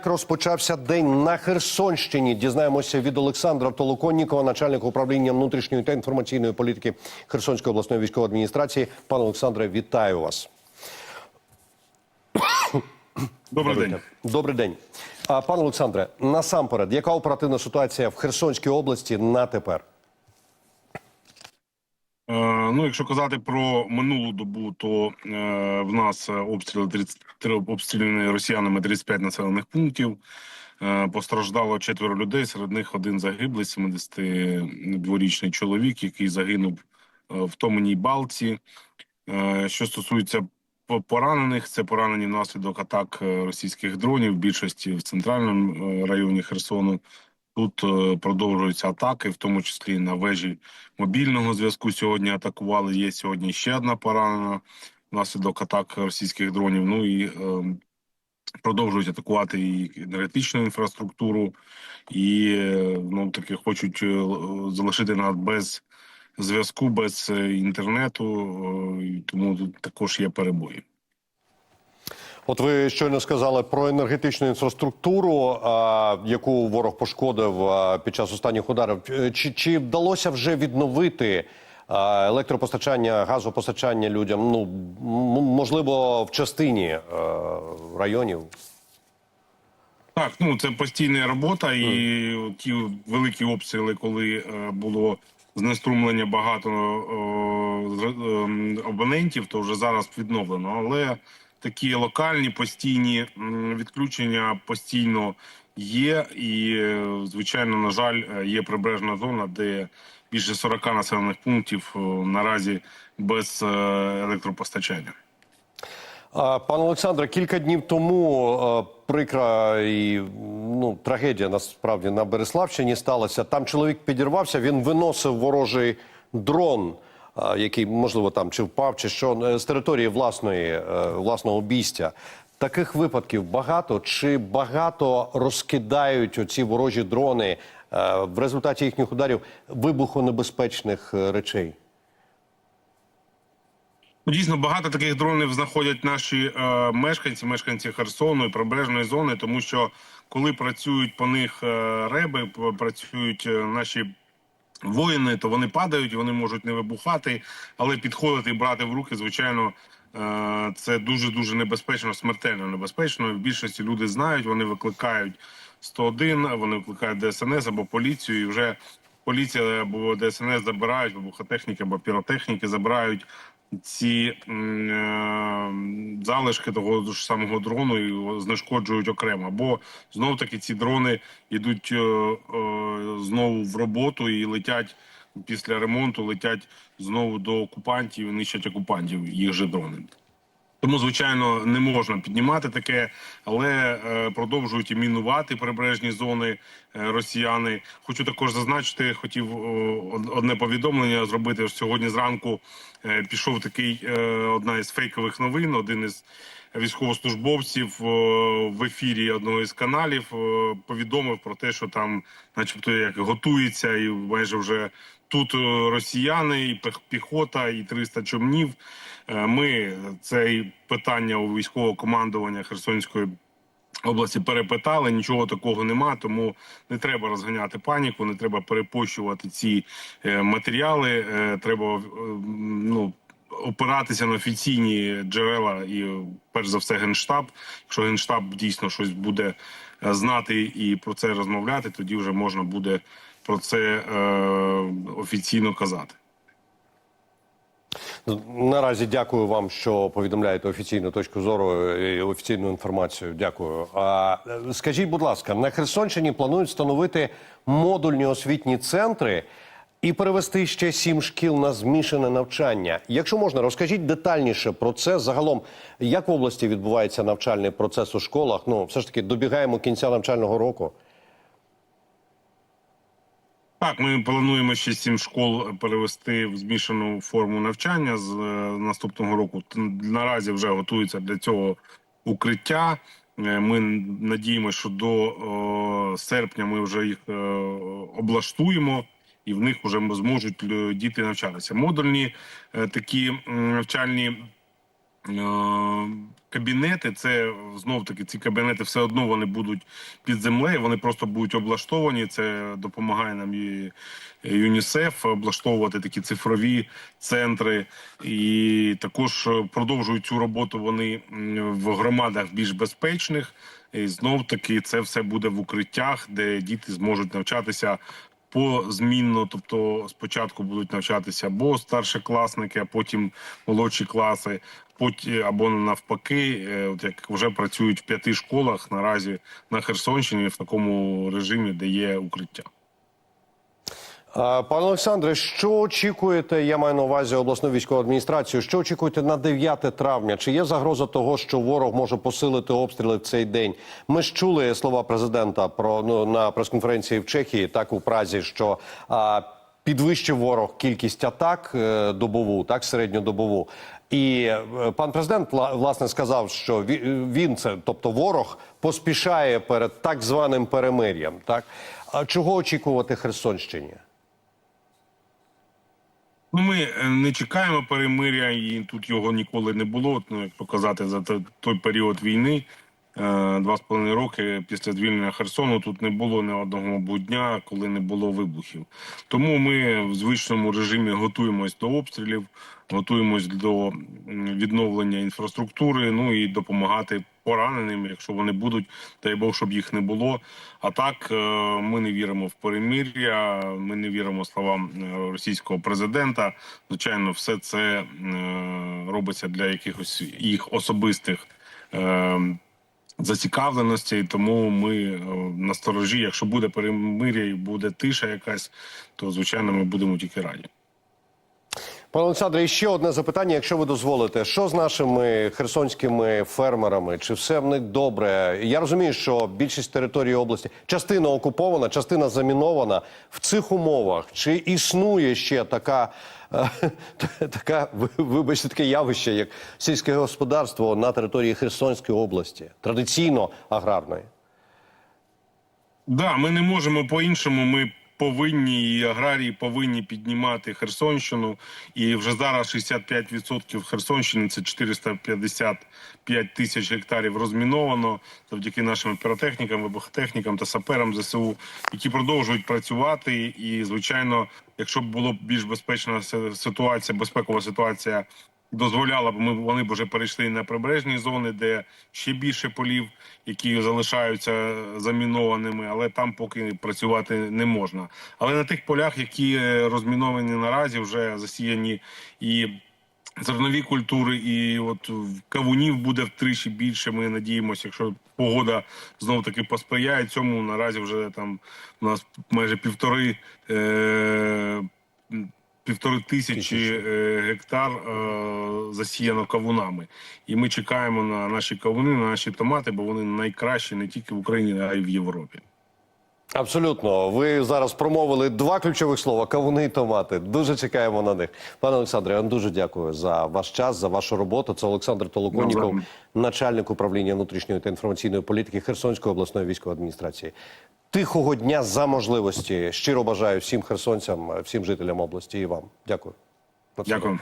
Як розпочався день на Херсонщині? Дізнаємося від Олександра Толоконнікова, начальника управління внутрішньої та інформаційної політики Херсонської обласної військової адміністрації. Пане Олександре, вітаю вас. Добрий день. Добрий день. Пане Олександре, насамперед, яка оперативна ситуація в Херсонській області на тепер? Е, ну, якщо казати про минулу добу, то е, в нас обстріли 33 обстріляні росіянами 35 населених пунктів. Е, постраждало четверо людей. Серед них один загиблий, 72-річний чоловік, який загинув в Томаній Балці. Що стосується поранених, це поранені внаслідок атак російських дронів, в більшості в центральному районі Херсону. Тут е, продовжуються атаки, в тому числі на вежі мобільного зв'язку. Сьогодні атакували. Є сьогодні ще одна поранена внаслідок атак російських дронів. Ну і е, продовжують атакувати і енергетичну інфраструктуру, і е, ну таки хочуть е, залишити нас без зв'язку, без інтернету. тому тут також є перебої. От ви щойно сказали про енергетичну інфраструктуру, яку ворог пошкодив під час останніх ударів. Чи, чи вдалося вже відновити електропостачання, газопостачання людям? Ну можливо, в частині районів? Так, ну це постійна робота, і ті великі обстріли, коли е, було знеструмлення багато ем, абонентів, то вже зараз відновлено. Але такі локальні постійні відключення постійно є. І, е, звичайно, на жаль, е, є прибережна зона, де більше 40 населених пунктів е, наразі без електропостачання. Пане Олександре, кілька днів тому прикра і ну, трагедія насправді на Береславщині сталася. Там чоловік підірвався, він виносив ворожий дрон, який, можливо, там чи впав, чи що, е, з території власної, е, власного обійстя. Таких випадків багато чи багато розкидають оці ворожі дрони е, в результаті їхніх ударів вибухонебезпечних речей? Ну, Дійсно, багато таких дронів знаходять наші е, мешканці, мешканці Херсону і прибережної зони, тому що коли працюють по них е, реби, працюють наші воїни, то вони падають, вони можуть не вибухати, але підходити і брати в руки, звичайно, е, це дуже дуже небезпечно, смертельно небезпечно. В більшості люди знають, вони викликають 101, вони викликають ДСНС або поліцію, і вже поліція або ДСНС забирають вибухотехніки або піротехніки, забирають ці е, залишки того ж самого дрону і знешкоджують окремо. Бо знов таки ці дрони йдуть е, е, знову в роботу і летять після ремонту, летять знову до окупантів і нищать окупантів їх же дрони. Тому, звичайно, не можна піднімати таке, але е, продовжують і мінувати прибережні зони е, росіяни. Хочу також зазначити, хотів е, од- одне повідомлення зробити. Сьогодні зранку е, пішов такий е, одна із фейкових новин. Один із військовослужбовців е, в ефірі одного із каналів е, повідомив про те, що там, начебто, як готується, і майже вже тут е, росіяни, і піхота, і 300 човнів. Е, Ми це питання у військового командування Херсонської області перепитали. Нічого такого нема, тому не треба розганяти паніку, не треба перепощувати ці матеріали. Треба ну. Опиратися на офіційні джерела і перш за все генштаб. Якщо генштаб дійсно щось буде е, знати і про це розмовляти, тоді вже можна буде про це е, офіційно казати. Наразі дякую вам, що повідомляєте офіційну точку зору і офіційну інформацію. Дякую. А е, скажіть, будь ласка, на Херсонщині планують встановити модульні освітні центри і перевести ще сім шкіл на змішане навчання. Якщо можна, розкажіть детальніше про це. Загалом, як в області відбувається навчальний процес у школах? Ну, все ж таки, добігаємо кінця навчального року. Так, ми плануємо ще сім школ перевести в змішану форму навчання з е, наступного року. Наразі вже готується для цього укриття. Е, Ми надіємося, що до серпня ми вже їх е, облаштуємо, і в них вже зможуть е, діти навчатися. Модульні е, такі навчальні Е, Кабінети, це знов таки ці кабінети все одно вони будуть під землею, вони просто будуть облаштовані. Це допомагає нам і ЮНІСЕФ облаштовувати такі цифрові центри, і також продовжують цю роботу вони в громадах більш безпечних. І знов таки це все буде в укриттях, де діти зможуть навчатися позмінно, тобто спочатку будуть навчатися або старшокласники, а потім молодші класи, потім або навпаки, е, от як вже працюють в п'яти школах наразі на Херсонщині в такому режимі, де є укриття. Пане Олександре, що очікуєте? Я маю на увазі обласну військову адміністрацію. Що очікуєте на 9 травня? Чи є загроза того, що ворог може посилити обстріли в цей день? Ми ж чули слова президента про ну на прес-конференції в Чехії, так у Празі, що а, підвищив ворог кількість атак е, добову, так середньодобову. І е, пан президент власне сказав, що ві- він це, тобто ворог, поспішає перед так званим перемир'ям. Так чого очікувати Херсонщині? Ну, ми е, не чекаємо перемиря, і тут його ніколи не було. Ну, як показати за той період війни, два з половиною роки після звільнення Херсону, тут не було ні одного мабуть, дня, коли не було вибухів. Тому ми в звичному режимі готуємось до обстрілів, готуємось до відновлення інфраструктури, ну і допомагати пораненим, якщо вони будуть, дай Бог, щоб їх не було. А так е, ми не віримо в перемир'я, ми не віримо словам е, російського президента. Звичайно, все це е, робиться для якихось їх особистих. Е, і тому ми на насторожі. Якщо буде перемир'я і буде тиша якась, то звичайно ми будемо тільки раді. Пане Олександре, ще одне запитання, якщо ви дозволите. Що з нашими херсонськими фермерами? Чи все в них добре? Я розумію, що більшість території області частина окупована, частина замінована. В цих умовах чи існує ще така, е, така вибачте, таке явище, як сільське господарство на території Херсонської області, традиційно аграрної? Да, ми не можемо по-іншому. Ми повинні і аграрії повинні піднімати Херсонщину. І вже зараз 65% Херсонщини це 455 тисяч гектарів розміновано завдяки нашим піротехнікам, вибухотехнікам та саперам ЗСУ, які продовжують працювати. І звичайно, якщо б було більш безпечна ситуація, безпекова ситуація дозволяла б ми вони б вже перейшли на прибережні зони, де ще більше полів, які залишаються замінованими, але там поки працювати не можна. Але на тих полях, які е, розміновані наразі, вже засіяні і. Зернові культури, і от кавунів буде втричі більше. Ми надіємося, якщо погода знов таки посприяє цьому. Наразі вже там у нас майже півтори е, півтори тисячі е, гектар е, засіяно кавунами. І ми чекаємо на наші кавуни, на наші томати, бо вони найкращі не тільки в Україні, а й в Європі. Абсолютно, ви зараз промовили два ключових слова: кавуни і томати. Дуже чекаємо на них. Пане Олександре, я вам дуже дякую за ваш час, за вашу роботу. Це Олександр Толоконіков, Навзаєм. начальник управління внутрішньої та інформаційної політики Херсонської обласної військової адміністрації. Тихого дня за можливості. Щиро бажаю всім херсонцям, всім жителям області і вам. Дякую. Дякую.